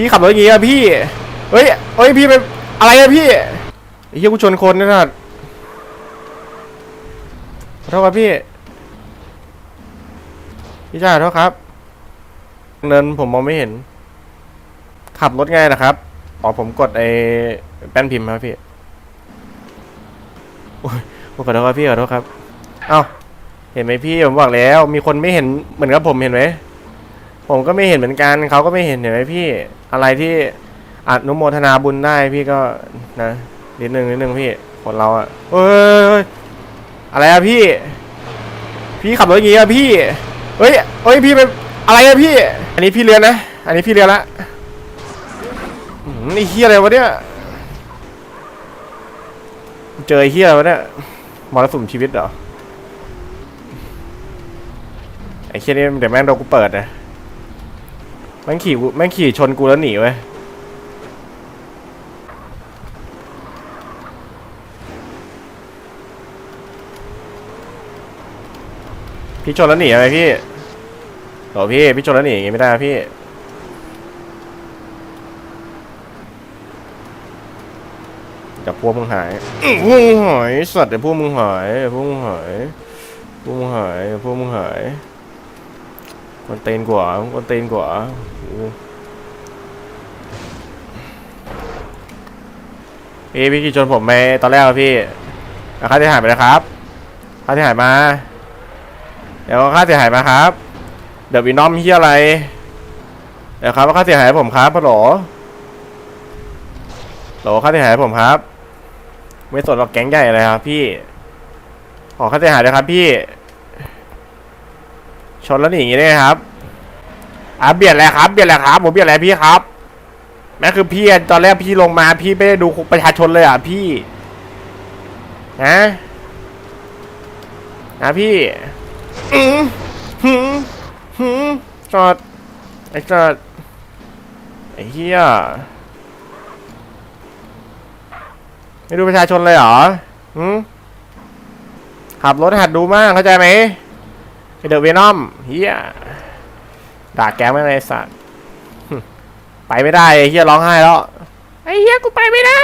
พี่ขับรถอย่างงี้อะพี่ เฮ้ยเฮ้ยพี่ไปอะไรอะพี่ไอ้เหี้ยกูชนคนนี่นะขอโทษครับพี่ พี่ชายขอโทษครับเนินผมมองไม่เห็น ขับรถไงนะครับ อ๋อผมกดไอ้แป้นพิมพ์ครับพี่ โอ้ยขอโทษครับพี่ขอโทษครับ เอ้า เห็นไหมพี่ผมบอกแล้ว มีคนไม่เห็นเหมือนกับผมเห็นไหม ผมก็ไม่เห็นเหมือนกันเขาก็ไม่เห็นเห็นไหมพี่อะไรที่อัดนุโมทนาบุญได้พี่ก็นะนิดนึงนิดนึงพี่คนเราอะเอ้ยอะไรอะพี่ พี่ขับรถอย่างงี้อะพี่เฮ้ยเฮ้ยพี่ไปอะไรอะพี่ อันนี้พี่เรียนนะ อันนี้พี่เรียนละนี่เฮียอะไรวะเนี่ยเจอเฮียอะไรวะเนี่ยมรสุมชีวิตเหรอไอ้เฮียนี่เดี๋ยวแม่งโดนกูเปิดนะ ม่งขี่แม่งขี่ชนกูแล้วหนีเว้ยพี่ชนแล้วหนีอะไรพี่โหพี่พี่ชนแล้วหนีอย่างงี้ไม่ได้พี่กับพวกมึงหายพวกมึงหายสัตว์เดี๋ยวพวกมึงหายพวกมึงหายพวกมึงหายพวกมึงหาย คนเตนกว่าคนเตนกว่าพี่พี่ขี่ชนผมไหมตอนแรกอะพี่ค่าเสียหายไปเลยครับค่าเสียหายมา เดี๋ยวค่าเสียหายมาครับ เดี๋ยววีนอมเฮียอะไร เดี๋ยวครับว่าค่าเสียหายผมครับฮัลโหลโหลค่าเสียหายผมครับ ไม่สนหรอกแก๊งใหญ่เลยครับพี่ ขอค่าเสียหายเลยครับพี่ ชนแล้วหนีอย่างนี้ได้ไงครับอะเบียดอะไรครับเบียดอะไรครับผมเบียดอะไรพี่ครับแม่คือพี่ตอนแรกพี่ลงมา พี่ไม่ได้ดูประชาชนเลยอะพี่นะนะพี่อืมหืมหืมจอดไอ้จอดไอ้เหี้ยไม่ดูประชาชนเลยเหรอหืมขับรถหัดดูมากเข้าใจไหม เดอะเวนอมเฮียด่าแกไม่เลยไอ้สัตว์ไปไม่ได้เฮียร้องไห้แล้วไอ้เฮียกูไปไม่ได้